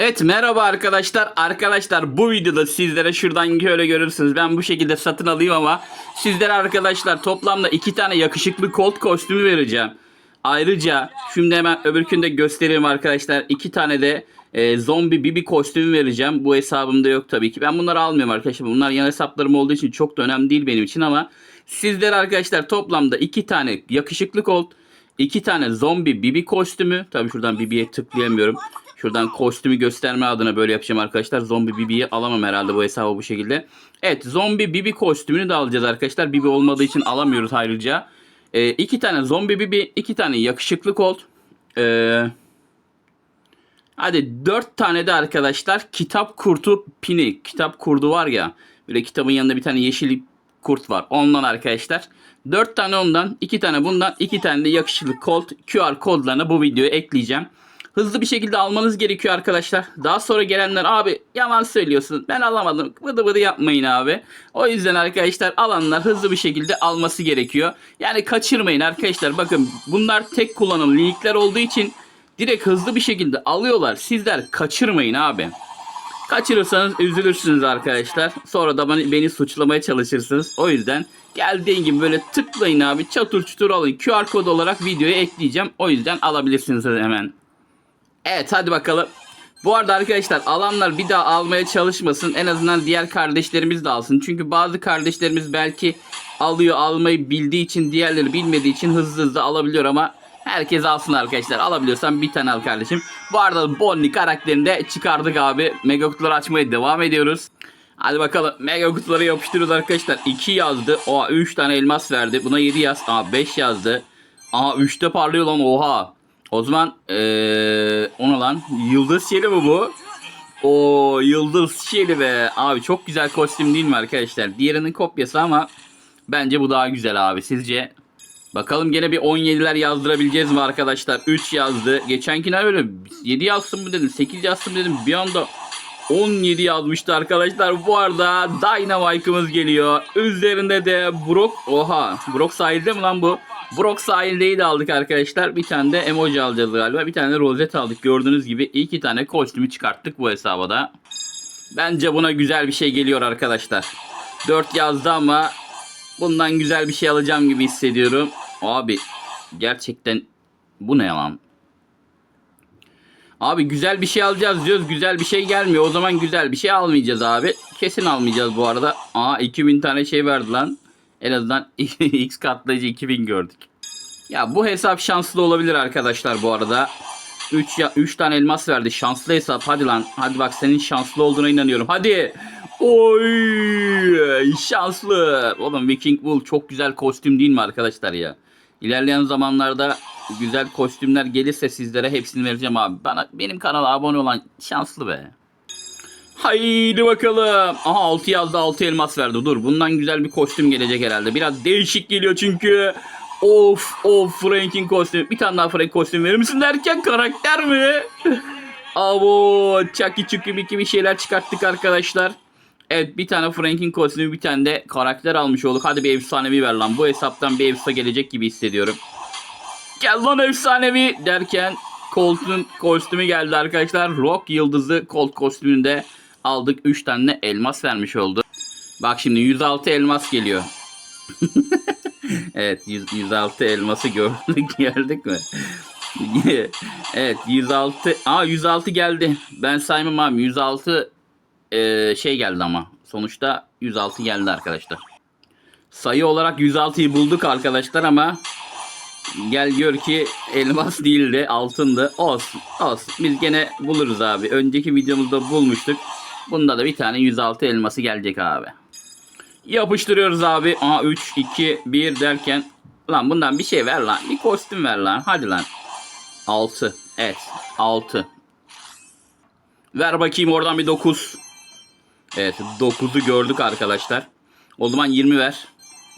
Evet merhaba arkadaşlar. Arkadaşlar bu videoda sizlere şuradan şöyle görürsünüz. Ben bu şekilde satın alayım ama sizlere arkadaşlar toplamda iki tane yakışıklı Colt kostümü vereceğim. Ayrıca şimdi hemen öbürkünde göstereyim arkadaşlar. iki tane de e, zombi bibi kostümü vereceğim. Bu hesabımda yok tabii ki. Ben bunları almıyorum arkadaşlar. Bunlar yan hesaplarım olduğu için çok da önemli değil benim için ama sizlere arkadaşlar toplamda iki tane yakışıklı Colt, iki tane zombi bibi kostümü. Tabii şuradan bibiye tıklayamıyorum. Şuradan kostümü gösterme adına böyle yapacağım arkadaşlar. Zombi Bibi'yi alamam herhalde bu hesabı bu şekilde. Evet zombi Bibi kostümünü de alacağız arkadaşlar. Bibi olmadığı için alamıyoruz ayrıca. Ee, iki tane zombi Bibi, iki tane yakışıklı kolt. Ee, hadi dört tane de arkadaşlar kitap kurtu pini. Kitap kurdu var ya. Böyle kitabın yanında bir tane yeşil kurt var. Ondan arkadaşlar. Dört tane ondan, iki tane bundan, iki tane de yakışıklı kolt QR kodlarına bu videoya ekleyeceğim hızlı bir şekilde almanız gerekiyor arkadaşlar. Daha sonra gelenler abi yalan söylüyorsun ben alamadım vıdı vıdı yapmayın abi. O yüzden arkadaşlar alanlar hızlı bir şekilde alması gerekiyor. Yani kaçırmayın arkadaşlar bakın bunlar tek kullanım linkler olduğu için direkt hızlı bir şekilde alıyorlar. Sizler kaçırmayın abi. Kaçırırsanız üzülürsünüz arkadaşlar. Sonra da beni, suçlamaya çalışırsınız. O yüzden geldiğin gibi böyle tıklayın abi. Çatır çutur alın. QR kod olarak videoya ekleyeceğim. O yüzden alabilirsiniz hemen. Evet hadi bakalım. Bu arada arkadaşlar alanlar bir daha almaya çalışmasın. En azından diğer kardeşlerimiz de alsın. Çünkü bazı kardeşlerimiz belki alıyor almayı bildiği için diğerleri bilmediği için hızlı hızlı alabiliyor ama herkes alsın arkadaşlar. Alabiliyorsan bir tane al kardeşim. Bu arada Bonnie karakterini de çıkardık abi. Mega kutuları açmaya devam ediyoruz. Hadi bakalım mega kutuları yapıştırıyoruz arkadaşlar. 2 yazdı. Oha 3 tane elmas verdi. Buna 7 yaz. Aa 5 yazdı. Aa 3'te parlıyor lan oha. O zaman ee, ona lan yıldız şeli mi bu? O yıldız şeli be. Abi çok güzel kostüm değil mi arkadaşlar? Diğerinin kopyası ama bence bu daha güzel abi. Sizce? Bakalım gene bir 17'ler yazdırabileceğiz mi arkadaşlar? 3 yazdı. Geçenkine öyle 7 yazsın mı dedim. 8 yazsın dedim. Bir anda 17 yazmıştı arkadaşlar. Bu arada Dynamite'ımız geliyor. Üzerinde de Brock. Oha. Brock sahilde mi lan bu? Brock sahildeyi de aldık arkadaşlar. Bir tane de emoji alacağız galiba. Bir tane de rozet aldık. Gördüğünüz gibi iki tane kostümü çıkarttık bu hesaba da. Bence buna güzel bir şey geliyor arkadaşlar. 4 yazdı ama bundan güzel bir şey alacağım gibi hissediyorum. Abi gerçekten bu ne lan? Abi güzel bir şey alacağız diyoruz. Güzel bir şey gelmiyor. O zaman güzel bir şey almayacağız abi. Kesin almayacağız bu arada. Aa 2000 tane şey verdi lan. En azından X katlayıcı 2000 gördük. Ya bu hesap şanslı olabilir arkadaşlar bu arada. 3 ya 3 tane elmas verdi. Şanslı hesap. Hadi lan. Hadi bak senin şanslı olduğuna inanıyorum. Hadi. Oy! Şanslı. Oğlum Viking Wool çok güzel kostüm değil mi arkadaşlar ya? İlerleyen zamanlarda güzel kostümler gelirse sizlere hepsini vereceğim abi. Bana benim kanala abone olan şanslı be. Haydi bakalım. Aha 6 yazdı 6 elmas verdi. Dur bundan güzel bir kostüm gelecek herhalde. Biraz değişik geliyor çünkü. Of of Frank'in kostümü. Bir tane daha Frank kostüm verir misin derken karakter mi? Abo çuki biki bir şeyler çıkarttık arkadaşlar. Evet bir tane Frank'in kostümü bir tane de karakter almış olduk. Hadi bir efsanevi ver lan. Bu hesaptan bir efsa gelecek gibi hissediyorum. Gel lan efsanevi derken Colt'un kostümü geldi arkadaşlar. Rock yıldızı Colt kostümünde aldık. 3 tane elmas vermiş oldu. Bak şimdi 106 elmas geliyor. evet 100, 106 elması gördük gördük mü? evet 106 Aa 106 geldi. Ben saymam abi 106 e, şey geldi ama. Sonuçta 106 geldi arkadaşlar. Sayı olarak 106'yı bulduk arkadaşlar ama gel gör ki elmas değildi altındı. Olsun olsun biz gene buluruz abi. Önceki videomuzda bulmuştuk. Bunda da bir tane 106 elması gelecek abi. Yapıştırıyoruz abi. Aa 3, 2, 1 derken. Lan bundan bir şey ver lan. Bir kostüm ver lan. Hadi lan. 6. Evet 6. Ver bakayım oradan bir 9. Evet 9'u gördük arkadaşlar. O zaman 20 ver.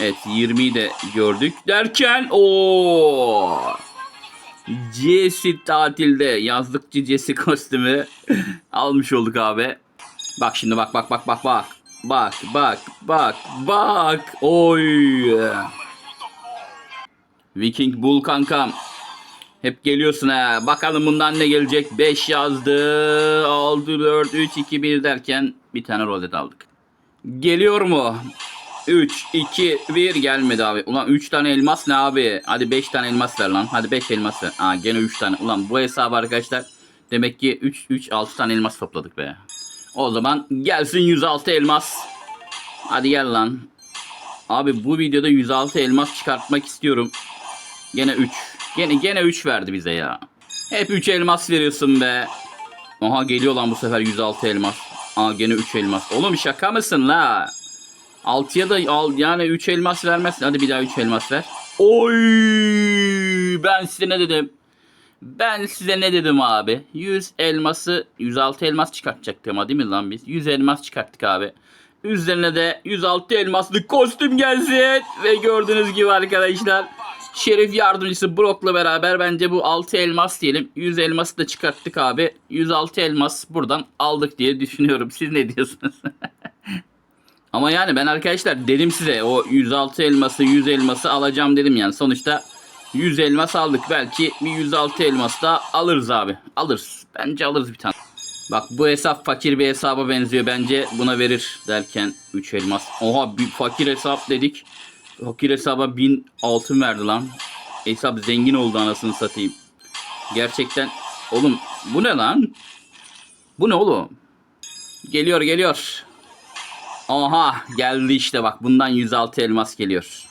Evet 20'yi de gördük. Derken o Jesse tatilde yazlıkçı Jesse kostümü almış olduk abi. Bak şimdi bak bak bak bak bak. Bak bak bak bak. Oy. Viking Bull kankam. Hep geliyorsun ha. Bakalım bundan ne gelecek? 5 yazdı. 6, 4, 3, 2, 1 derken bir tane rozet aldık. Geliyor mu? 3, 2, 1 gelmedi abi. Ulan 3 tane elmas ne abi? Hadi 5 tane elmas ver lan. Hadi 5 elmas ver. Aa gene 3 tane. Ulan bu hesabı arkadaşlar demek ki 3, 3, 6 tane elmas topladık be. O zaman gelsin 106 elmas. Hadi gel lan. Abi bu videoda 106 elmas çıkartmak istiyorum. Gene 3. Gene gene 3 verdi bize ya. Hep 3 elmas veriyorsun be. Aha geliyor lan bu sefer 106 elmas. Aa gene 3 elmas. Oğlum şaka mısın la? 6'ya da al yani 3 elmas vermezsin. Hadi bir daha 3 elmas ver. Oy! Ben size ne dedim? Ben size ne dedim abi? 100 elması 106 elmas çıkartacaktım ama değil mi lan biz? 100 elmas çıkarttık abi. Üzerine de 106 elmaslık kostüm gelsin. Ve gördüğünüz gibi arkadaşlar Şerif yardımcısı Brock'la beraber bence bu 6 elmas diyelim. 100 elması da çıkarttık abi. 106 elmas buradan aldık diye düşünüyorum. Siz ne diyorsunuz? Ama yani ben arkadaşlar dedim size o 106 elması 100 elması alacağım dedim yani. Sonuçta 100 elmas aldık. Belki bir 106 elmas da alırız abi. Alırız. Bence alırız bir tane. Bak bu hesap fakir bir hesaba benziyor. Bence buna verir derken 3 elmas. Oha bir fakir hesap dedik. Fakir hesaba 1000 altın verdi lan. Hesap zengin oldu anasını satayım. Gerçekten oğlum bu ne lan? Bu ne oğlum? Geliyor geliyor. Aha geldi işte bak bundan 106 elmas geliyor.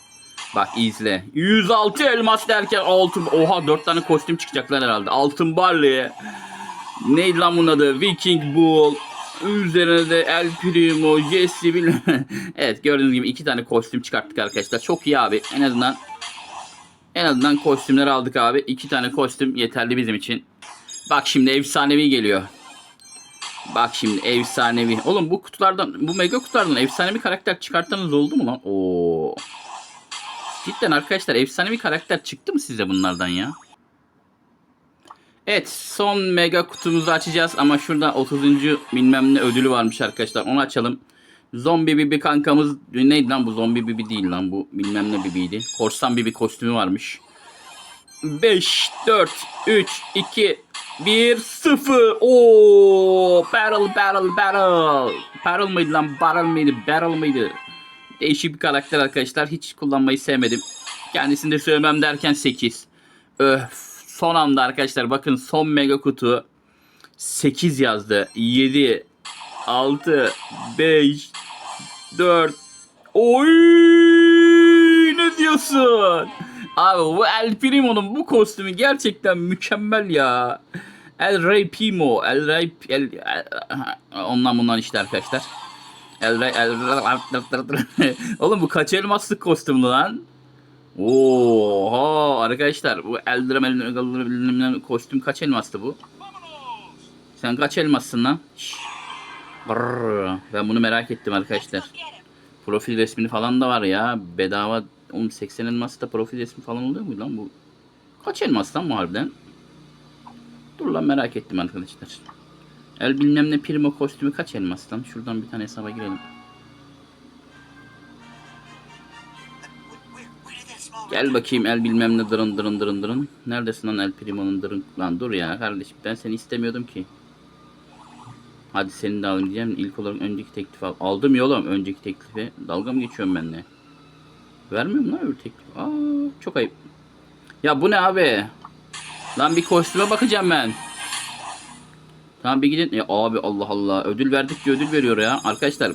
Bak izle. 106 elmas derken altın. Oha 4 tane kostüm çıkacaklar herhalde. Altın Barley. Neydi lan bunun adı? Viking Bull. Üzerine de El Primo, Jesse bilmem. evet gördüğünüz gibi iki tane kostüm çıkarttık arkadaşlar. Çok iyi abi. En azından en azından kostümleri aldık abi. İki tane kostüm yeterli bizim için. Bak şimdi efsanevi geliyor. Bak şimdi efsanevi. Oğlum bu kutulardan, bu mega kutulardan efsanevi karakter çıkarttanız oldu mu lan? Oo. Cidden arkadaşlar efsanevi karakter çıktı mı size bunlardan ya? Evet son mega kutumuzu açacağız ama şurada 30. bilmem ne ödülü varmış arkadaşlar onu açalım. Zombi Bibi kankamız neydi lan bu zombi Bibi değil lan bu bilmem ne Bibi'ydi. Korsan Bibi kostümü varmış. 5, 4, 3, 2, 1, 0. Oo, barrel barrel barrel. Barrel mıydı lan barrel mıydı barrel mıydı? Değişik bir karakter arkadaşlar hiç kullanmayı sevmedim. Kendisini de sevmem derken 8. Öf son anda arkadaşlar bakın son mega kutu 8 yazdı. 7 6 5 4 Oy ne diyorsun? Abi bu El Primo'nun bu kostümü gerçekten mükemmel ya. El Rey Primo, El Rey El, El- ondan bundan işte arkadaşlar. Oğlum bu kaç elmaslık kostüm lan? Oha arkadaşlar bu Eldrame Eldrame kostüm kaç elmastı bu? Sen kaç elmassın lan? Ben bunu merak ettim arkadaşlar. Profil resmini falan da var ya. Bedava oğlum 80 elması da profil resmi falan oluyor mu lan bu? Kaç elmas lan bu harbiden? Dur lan merak ettim arkadaşlar. El bilmem ne primo kostümü kaç elmas lan? Şuradan bir tane hesaba girelim. Gel bakayım el bilmem ne dırın dırın dırın dırın. Neredesin lan el primo'nun dırın? Lan dur ya kardeşim ben seni istemiyordum ki. Hadi seni de alayım diyeceğim. İlk olarak önceki teklif al. Aldım ya oğlum önceki teklifi. Dalga mı geçiyorum benimle? Vermiyorum lan öbür teklif. Aa çok ayıp. Ya bu ne abi? Lan bir kostüme bakacağım ben. Tamam bir gidin. Ya abi Allah Allah. Ödül verdikçe ödül veriyor ya. Arkadaşlar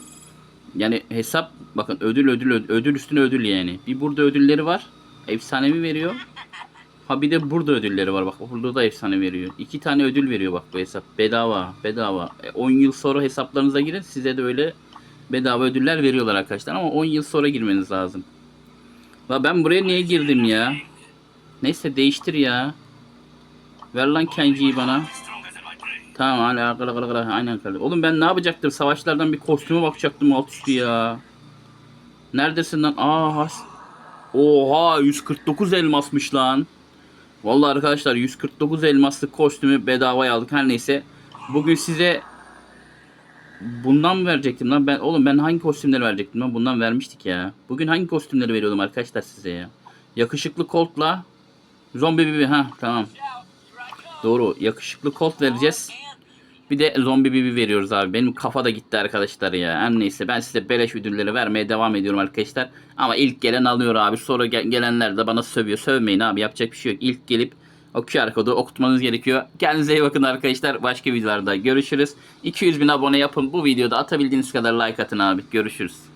yani hesap bakın ödül ödül ödül, üstüne ödül yani. Bir burada ödülleri var. Efsanevi veriyor. Ha bir de burada ödülleri var bak. Burada da efsane veriyor. İki tane ödül veriyor bak bu hesap. Bedava. Bedava. E, 10 yıl sonra hesaplarınıza girin. Size de öyle bedava ödüller veriyorlar arkadaşlar. Ama 10 yıl sonra girmeniz lazım. La ben buraya niye girdim ya? Neyse değiştir ya. Ver lan Kenji'yi bana. Tamam hala kala kala kala aynen kala. Oğlum ben ne yapacaktım? Savaşlardan bir kostüme bakacaktım alt üstü ya. Neredesin lan? Aa has. Oha 149 elmasmış lan. Vallahi arkadaşlar 149 elmaslık kostümü bedavaya aldık her neyse. Bugün size bundan mı verecektim lan? Ben oğlum ben hangi kostümleri verecektim lan? Bundan vermiştik ya. Bugün hangi kostümleri veriyordum arkadaşlar size ya? Yakışıklı Colt'la Zombi Bibi ha tamam. Doğru. Yakışıklı Colt vereceğiz. Bir de zombi bibi veriyoruz abi. Benim kafa da gitti arkadaşlar ya. Her neyse ben size beleş ödülleri vermeye devam ediyorum arkadaşlar. Ama ilk gelen alıyor abi. Sonra gel- gelenler de bana sövüyor. Sövmeyin abi yapacak bir şey yok. İlk gelip o QR kodu okutmanız gerekiyor. Kendinize iyi bakın arkadaşlar. Başka videolarda görüşürüz. 200 bin abone yapın. Bu videoda atabildiğiniz kadar like atın abi. Görüşürüz.